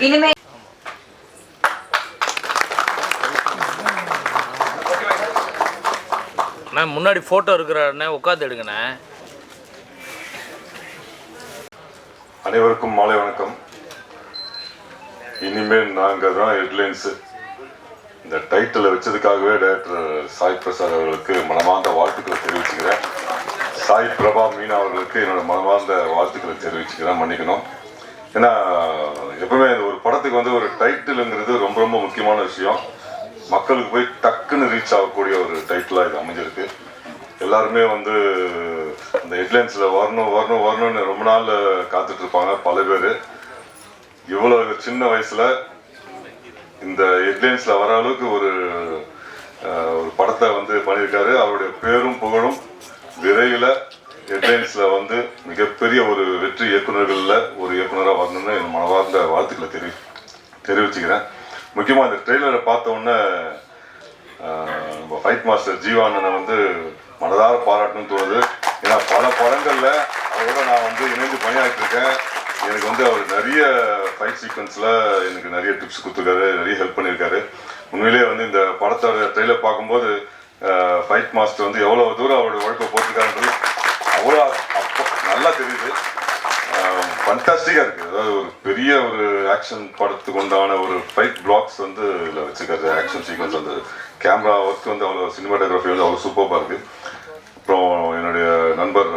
இனிமே முன்னாடி ஃபோட்டோ இருக்கிற அண்ணே உட்காந்து எடுங்கண்ணே. அனைவருக்கும் மாலை வணக்கம். இனிமேல் நாங்கள் தான் ஹெட்லைன்ஸு இந்த டைட்டிலை வச்சதுக்காகவே டைரக்டர் சாய் பிரசாத் அவர்களுக்கு மனமார்ந்த வாழ்த்துக்களை தெரிவிச்சுக்கிறேன். சாய் பிரபா மீனா அவர்களுக்கு என்னோட மனமார்ந்த வாழ்த்துக்களை தெரிவிச்சுக்கிறேன் மன்னிக்கணும். ஏன்னா எப்பவுமே ஒரு படத்துக்கு வந்து ஒரு டைட்டிலுங்கிறது ரொம்ப ரொம்ப முக்கியமான விஷயம். மக்களுக்கு போய் டக்குன்னு ரீச் ஆகக்கூடிய ஒரு டைட்டிலாக இது அமைஞ்சிருக்கு. எல்லாருமே வந்து அந்த ஹெட்லைன்ஸில் வரணும் வரணும் வரணும்னு ரொம்ப நாள் காத்துட்டு இருப்பாங்க பல பேர். இவ்வளோ சின்ன வயசில் இந்த ஹெட்லைன்ஸில் வர அளவுக்கு ஒரு ஒரு படத்தை வந்து பண்ணியிருக்காரு. அவருடைய பேரும் புகழும் விரைவில் ஹெட்லைன்ஸில் வந்து மிகப்பெரிய ஒரு வெற்றி இயக்குனர்களில் ஒரு இயக்குனராக வரணும்னு என் மனவார்ந்த வாழ்த்துக்களை தெரிவி தெரிவிச்சுக்கிறேன். முக்கியமாக இந்த ட்ரெய்லரை பார்த்த உடனே நம்ம ஃபைட் மாஸ்டர் ஜீவானனை வந்து மனதார பாராட்டணும்னு தோணுது. ஏன்னா பல படங்களில் அவரோட நான் வந்து இணைந்து பணியாற்றிருக்கேன். எனக்கு வந்து அவர் நிறைய ஃபைட் சீக்வன்ஸில் எனக்கு நிறைய டிப்ஸ் கொடுத்துருக்காரு நிறைய ஹெல்ப் பண்ணியிருக்காரு. உண்மையிலேயே வந்து இந்த படத்தோட ட்ரெயிலர் பார்க்கும்போது ஃபைட் மாஸ்டர் வந்து எவ்வளோ தூரம் அவரோட உழைப்பை போட்டிருக்காருன்றது அவ்வளோ அப்போ நல்லா தெரியுது. ஃபண்டாஸ்டிக்காக இருக்குது அதாவது ஒரு பெரிய ஒரு ஆக்ஷன் படத்துக்கு உண்டான ஒரு ஃபைட் பிளாக்ஸ் வந்து இதில் வச்சுருக்காரு. ஆக்ஷன் சீக்வன்ஸ் வந்து கேமரா ஒர்க் வந்து அவ்வளோ சினிமாட்டோகிராஃபி வந்து அவ்வளோ சூப்பராக இருக்குது அப்புறம் என்னுடைய நண்பர்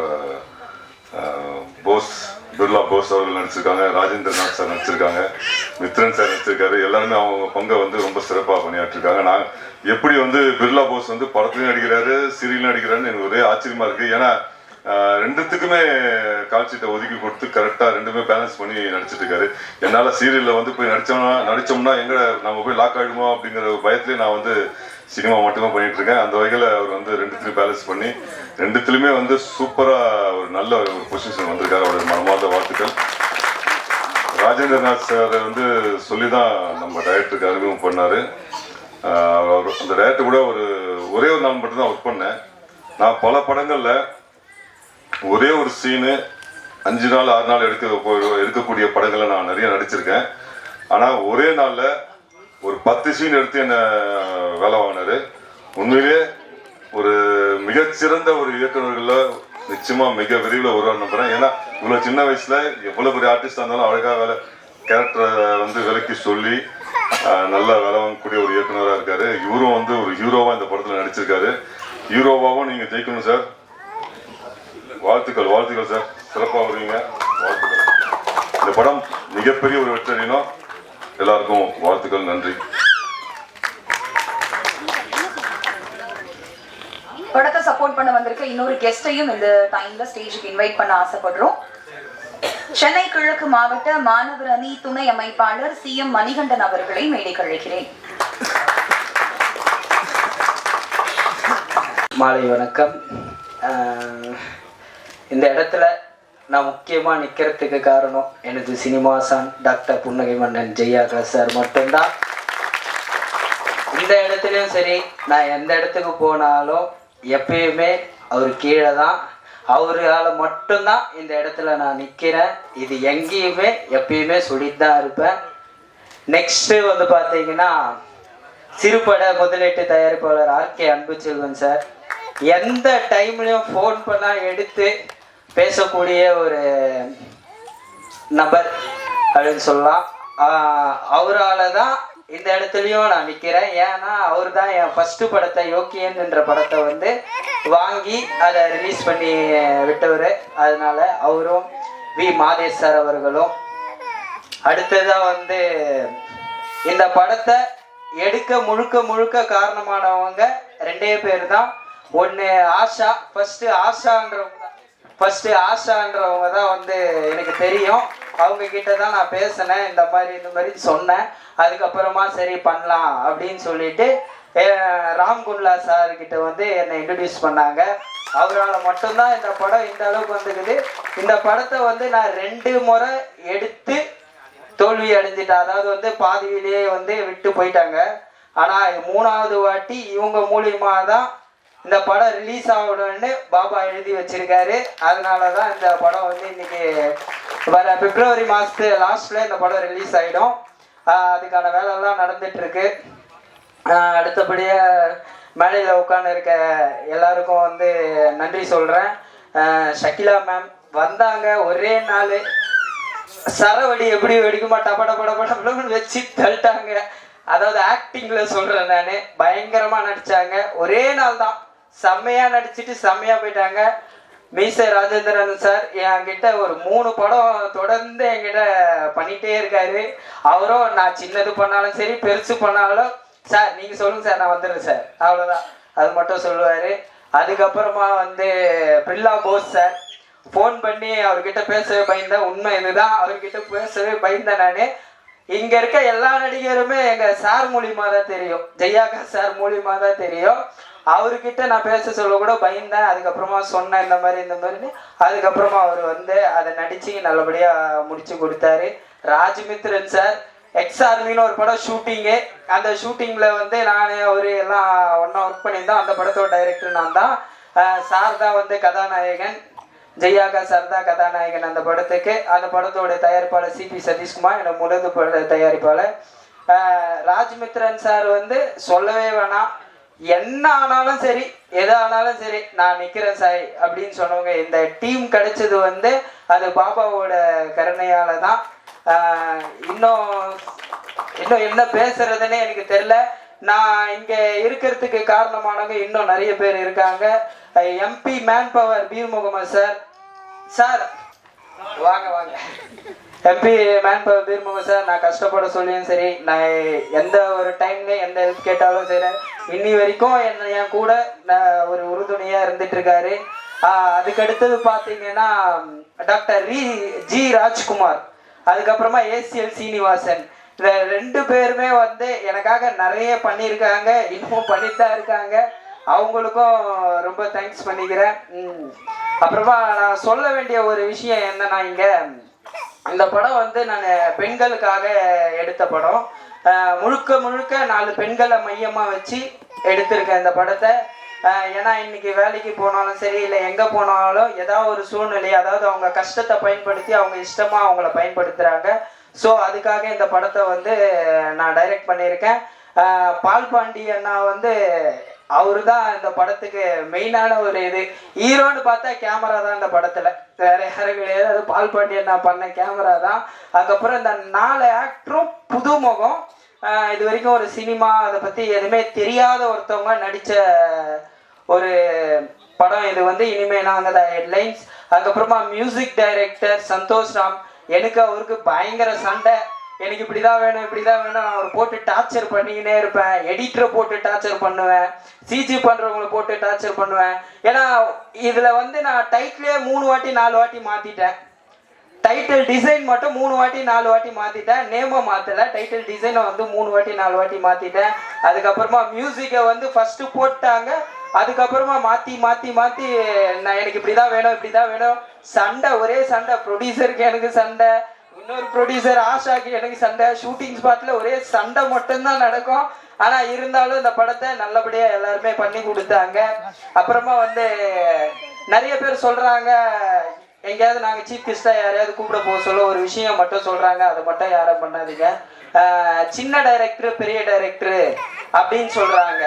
போஸ் பிர்லா போஸ் அவர்கள் நடிச்சிருக்காங்க ராஜேந்திரநாத் சார் நடிச்சிருக்காங்க மித்ரன் சார் நடிச்சிருக்காரு எல்லாருமே அவங்க பங்கை வந்து ரொம்ப சிறப்பாக பணியாற்றிருக்காங்க. நான் எப்படி வந்து பிர்லா போஸ் வந்து படத்துலையும் நடிக்கிறாரு சீரியலும் நடிக்கிறாருன்னு எனக்கு ஒரே ஆச்சரியமா இருக்கு. ஏன்னா ரெண்டுத்துக்குமே கால்ஷீட்டை ஒதுக்கி கொடுத்து கரெக்டாக ரெண்டுமே பேலன்ஸ் பண்ணி நடிச்சிட்டு இருக்காரு. என்னால் சீரியலில் வந்து போய் நடித்தோம்னா நடித்தோம்னா எங்கே நம்ம போய் லாக் ஆகிடுமோ அப்படிங்கிற ஒரு நான் வந்து சினிமா மட்டுமே பண்ணிட்டு இருக்கேன். அந்த வகையில் அவர் வந்து ரெண்டுத்துலையும் பேலன்ஸ் பண்ணி ரெண்டுத்துலையுமே வந்து சூப்பராக ஒரு நல்ல ஒரு பொசிஷன் வந்திருக்காரு. அவருடைய மனமார்ந்த வாழ்த்துக்கள். ராஜேந்திரநாத் சார் வந்து சொல்லி தான் நம்ம டைரக்டருக்கு அறிமுகம் பண்ணார். அவர் அந்த டைரக்டர் கூட ஒரு ஒரே ஒரு நாள் மட்டும்தான் ஒர்க் பண்ணேன். நான் பல படங்களில் ஒரே ஒரு சீனு அஞ்சு நாள் ஆறு நாள் எடுக்க எடுக்கக்கூடிய படங்களை நான் நிறைய நடிச்சிருக்கேன். ஆனால் ஒரே நாளில் ஒரு பத்து சீன் எடுத்து என்னை வேலை வாங்கினாரு. உண்மையிலே ஒரு மிகச்சிறந்த ஒரு இயக்குநர்களில் நிச்சயமாக மிக விரைவில் வருவார் நம்புகிறேன் ஏன்னா இவ்வளோ சின்ன வயசில் எவ்வளோ பெரிய ஆர்டிஸ்டாக இருந்தாலும் அழகாக வேலை கேரக்டரை வந்து விலக்கி சொல்லி நல்லா வேலை வாங்கக்கூடிய ஒரு இயக்குனராக இருக்காரு. இவரும் வந்து ஒரு ஹீரோவாக இந்த படத்தில் நடிச்சிருக்காரு. ஹீரோவாகவும் நீங்கள் ஜெயிக்கணும் சார் வாழ்த்துக்கள் வாழ்த்துக்கள் சார் சிறப்பாக வருவீங்க. வாழ்த்துக்கள். இந்த படம் மிகப்பெரிய ஒரு வெற்றறினோம் எல்லாருக்கும் வாழ்த்துக்கள் நன்றி. படத்தை சப்போர்ட் பண்ண வந்திருக்க இன்னொரு கெஸ்டையும் இந்த டைம்ல ஸ்டேஜுக்கு இன்வைட் பண்ண ஆசைப்படுறோம். சென்னை கிழக்கு மாவட்ட மாணவர் அணி துணை அமைப்பாளர் சி எம் மணிகண்டன் அவர்களை மேடைக்கு அழைக்கிறேன் மாலை வணக்கம். இந்த இடத்துல நான் முக்கியமாக நிற்கிறதுக்கு காரணம் எனது சினிமாசான் டாக்டர் புன்னகை மன்னன் ஜெயா சார் மட்டும்தான். இந்த இடத்துலையும் சரி நான் எந்த இடத்துக்கு போனாலும் எப்பயுமே அவர் கீழே தான் அவரால் மட்டும்தான் இந்த இடத்துல நான் நிற்கிறேன் இது எங்கேயுமே எப்பயுமே சொல்லிட்டு தான் இருப்பேன். நெக்ஸ்ட்டு வந்து பார்த்தீங்கன்னா சிறுபட முதலீட்டு தயாரிப்பாளர் ஆர்கே அன்புச்செல்வன் சார். எந்த டைம்லையும் ஃபோன் பண்ணால் எடுத்து பேசக்கூடிய ஒரு நபர் அப்படின்னு சொல்லலாம். அவரால் தான் இந்த இடத்துலையும் நான் நிற்கிறேன் ஏன்னா அவர் தான் என் ஃபஸ்ட்டு படத்தை யோக்கியன் என்ற படத்தை வந்து வாங்கி அதை ரிலீஸ் பண்ணி விட்டவர். அதனால் அவரும் வி. மாதேஷ் சார் அவர்களும். அடுத்ததாக வந்து இந்த படத்தை எடுக்க முழுக்க முழுக்க காரணமானவங்க ரெண்டே பேர் தான் ஒன்று ஆஷா ஃபஸ்ட்டு ஆஷான்ற ஃபர்ஸ்ட் ஆஷான்றவங்க தான் வந்து எனக்கு தெரியும். அவங்க கிட்ட தான் நான் பேசினேன். இந்த மாதிரி இந்த மாதிரி சொன்னேன். அதுக்கப்புறமா சரி பண்ணலாம் அப்படின்னு சொல்லிட்டு ராம்குல்லா சார் கிட்ட வந்து என்னை இன்ட்ரடியூஸ் பண்ணாங்க. அவரால் மட்டும்தான் இந்த படம் இந்த அளவுக்கு வந்துக்குது. இந்த படத்தை வந்து நான் ரெண்டு முறை எடுத்து தோல்வி அடைஞ்சிட்டேன். அதாவது வந்து பாதியிலேயே வந்து விட்டு போயிட்டாங்க. ஆனால் மூணாவது வாட்டி இவங்க மூலியமாக தான் இந்த படம் ரிலீஸ் ஆகணும்னு பாபா எழுதி வச்சிருக்காரு. அதனால தான் இந்த படம் வந்து இன்னைக்கு வர பிப்ரவரி மாதத்து லாஸ்ட்ல இந்த படம் ரிலீஸ் ஆகிடும் அதுக்கான வேலைலாம் நடந்துட்டு இருக்கு ஆஹ் மேடையில் உட்காந்து இருக்க எல்லாருக்கும் வந்து நன்றி சொல்கிறேன் ஷக்கிலா மேம் வந்தாங்க ஒரே நாள். சரவடி எப்படி வெடிக்குமா டப டப டப வச்சு தள்ளிட்டாங்க. அதாவது ஆக்டிங்கில் சொல்கிறேன் நான். பயங்கரமாக நடித்தாங்க ஒரே நாள் தான் செம்மையா நடிச்சுட்டு செம்மையா போயிட்டாங்க. மீசை ராஜேந்திரன் சார் என்கிட்ட ஒரு மூணு படம் தொடர்ந்து என்கிட்ட பண்ணிட்டே இருக்காரு. அவரும் நான் சின்னது பண்ணாலும் சரி பெருசு பண்ணாலும் சார் நீங்க சொல்லுங்க சார் நான் வந்துடுறேன் சார். அவ்வளவுதான். அது மட்டும் சொல்லுவாரு. அதுக்கப்புறமா வந்து பிர்லா போஸ் சார் ஃபோன் பண்ணி அவர்கிட்ட பேசவே பயந்தேன் உண்மை இதுதான் அவர்கிட்ட பேசவே பயந்தேன் நான். இங்க இருக்க எல்லா நடிகருமே எங்க சார் மூலியமா தான் தெரியும். ஜெயாகா சார் மூலியமா தான் தெரியும். அவர்கிட்ட நான் பேச சொல்ல கூட பயந்தேன் அதுக்கப்புறமா சொன்னேன் இந்த மாதிரி இந்த மாதிரின்னு. அதுக்கப்புறமா அவர் வந்து அதை நடிச்சு நல்லபடியா முடிச்சு கொடுத்தாரு. ராஜ்மித்ரன் சார் எக்ஸ் ஆர்மின்னு ஒரு படம் ஷூட்டிங்கு அந்த ஷூட்டிங்கில் வந்து நான் அவர் எல்லாம் ஒன்றா ஒர்க் பண்ணியிருந்தோம். அந்த படத்தோட டைரக்டர் நான் தான். சார் தான் வந்து கதாநாயகன். ஜெயாகா சார் தான் கதாநாயகன் அந்த படத்துக்கு. அந்த படத்தோட தயாரிப்பாளர் சிபி சதீஷ்குமார் என்னோட முழுது பட தயாரிப்பாளர். ராஜ்மித்ரன் சார் வந்து சொல்லவே வேணாம். என்ன ஆனாலும் சரி எது ஆனாலும் சரி நான் நிக்கிறேன் சாய் அப்படின்னு சொன்னவங்க இந்த டீம் கிடைச்சது வந்து அது பாபாவோட கருணையால தான் இன்னும் இன்னும் என்ன பேசுறதுன்னே எனக்கு தெரியல. நான் இங்க இருக்கிறதுக்கு காரணமானவங்க இன்னும் நிறைய பேர் இருக்காங்க. MP man power Peer Mohammed sir. Sir வாங்க வாங்க. MP man power Peer sir நான் கஷ்டப்பட சொல்லியும் சரி நான் எந்த ஒரு டைம்ல எந்த ஹெல்ப் கேட்டாலும் சரி இன்னி வரைக்கும் என்ன என் கூட நான் ஒரு உறுதுணையா இருந்துட்டு இருக்காரு. அதுக்கடுத்தது பாத்தீங்கன்னா டாக்டர் ரி ஜி ராஜ்குமார். அதுக்கப்புறமா ஏசிஎல் சீனிவாசன். இந்த ரெண்டு பேருமே வந்து எனக்காக நிறைய பண்ணியிருக்காங்க இன்னமும் பண்ணித்தான் தான் இருக்காங்க. அவங்களுக்கும் ரொம்ப தேங்க்ஸ் பண்ணிக்கிறேன். அப்புறமா நான் சொல்ல வேண்டிய ஒரு விஷயம் என்னன்னா இங்க இந்த படம் வந்து நான் பெண்களுக்காக எடுத்த படம். முழுக்க முழுக்க நாலு பெண்களை மையமாக வச்சு எடுத்திருக்கேன் இந்த படத்தை. ஏன்னா இன்னைக்கு வேலைக்கு போனாலும் சரி இல்லை எங்கே போனாலும் ஏதாவது ஒரு சூழ்நிலை அதாவது அவங்க கஷ்டத்தை பயன்படுத்தி அவங்க இஷ்டமாக அவங்கள பயன்படுத்துகிறாங்க ஸோ அதுக்காக இந்த படத்தை வந்து நான் டைரக்ட் பண்ணியிருக்கேன். பால் பாண்டி அண்ணா வந்து அவரு தான் இந்த படத்துக்கு மெயினான ஒரு இது. ஹீரோன்னு பார்த்தா கேமரா தான் இந்த படத்துல. வேற யாரும் கிடையாது. அது பால் பாண்டியன் நான் பண்ண கேமரா தான். அதுக்கப்புறம் இந்த நாலு ஆக்டரும் புது முகம் இது வரைக்கும் ஒரு சினிமா அதை பத்தி எதுவுமே தெரியாத ஒருத்தவங்க நடிச்ச ஒரு படம் இது வந்து. இனிமே நாங்கள் தான் ஹெட்லைன்ஸ் அதுக்கப்புறமா மியூசிக் டைரக்டர் சந்தோஷ் ராம். எனக்கு அவருக்கு பயங்கர சண்டை. எனக்கு இப்படிதான் வேணும் இப்படிதான் வேணும். நான் அவர் போட்டு டார்ச்சர் பண்ணிக்கினே இருப்பேன். எடிட்டரை போட்டு டார்ச்சர் பண்ணுவேன். சிஜி பண்றவங்களை போட்டு டார்ச்சர் பண்ணுவேன். ஏன்னா இதுல வந்து நான் டைட்டிலே மூணு வாட்டி நாலு வாட்டி மாத்திட்டேன். டைட்டில் டிசைன் மட்டும் மூணு வாட்டி நாலு வாட்டி மாத்திட்டேன். நேமை மாத்தல. டைட்டில் டிசைனை வந்து மூணு வாட்டி நாலு வாட்டி மாத்திட்டேன். அதுக்கப்புறமா மியூசிக்கை வந்து ஃபர்ஸ்ட் போட்டாங்க. அதுக்கப்புறமா மாத்தி மாத்தி மாத்தி நான் எனக்கு இப்படிதான் வேணும் இப்படிதான் வேணும். சண்டை ஒரே சண்டை. ப்ரொடியூசருக்கு எனக்கு சண்டை. இன்னொரு ப்ரொடியூசர் ஆஷாக்கு எனக்கு சண்டை. ஷூட்டிங் ஸ்பாட்ல ஒரே சண்டை மட்டும்தான் நடக்கும். ஆனா இருந்தாலும் இந்த படத்தை நல்லபடியா எல்லாருமே பண்ணி கொடுத்தாங்க. அப்புறமா வந்து நிறைய பேர் சொல்றாங்க எங்கேயாவது நாங்கள் சீஃப் கெஸ்டா யாரையாவது கூப்பிட போக சொல்ல ஒரு விஷயம் மட்டும் சொல்றாங்க. அதை மட்டும் யாரும் பண்ணாதீங்க. சின்ன டைரக்டர் பெரிய டைரக்டர் அப்படின்னு சொல்றாங்க.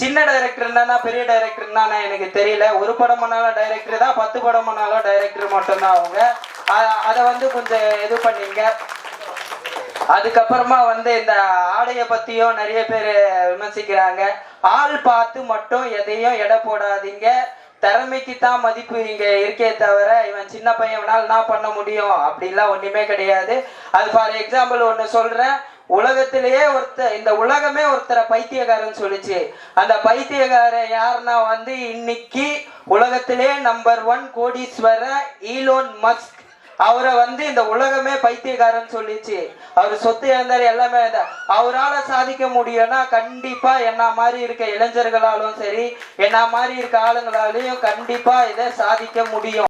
சின்ன டைரக்டர் என்னன்னா பெரிய டைரக்டர்னா எனக்கு தெரியல. ஒரு படம் பண்ணாலும் டைரக்டர் தான் பத்து படம் பண்ணாலும் டைரக்டர் மட்டும்தான் அவங்க. அதை வந்து கொஞ்சம் இது பண்ணீங்க. அதுக்கப்புறமா வந்து இந்த ஆடையை பத்தியும் நிறைய பேர் விமர்சிக்கிறாங்க. ஆள் பார்த்து மட்டும் எதையும் எடை போடாதீங்க. திறமைக்கு தான் மதிப்பு இங்க இருக்கே தவிர இவன் சின்ன பையனால் நான் பண்ண முடியும்? அப்படிலாம் ஒண்ணுமே கிடையாது. அது ஃபார் எக்ஸாம்பிள் ஒன்று சொல்றேன். உலகத்திலேயே ஒருத்தர் இந்த உலகமே ஒருத்தரை பைத்தியக்காரன் சொல்லிச்சு. அந்த பைத்தியக்காரன் யாருன்னா வந்து இன்னைக்கு உலகத்திலே நம்பர் ஒன் கோடீஸ்வர ஈலோன் மஸ்க் அவரை வந்து இந்த உலகமே பைத்தியக்காரன் சொல்லிச்சு. அவர் சொத்து இழந்தாரு எல்லாமே அவரால் சாதிக்க முடியும்னா கண்டிப்பா என்ன மாதிரி இருக்க இளைஞர்களாலும் சரி என்ன மாதிரி இருக்க ஆளுங்களாலையும் கண்டிப்பா இதை சாதிக்க முடியும்.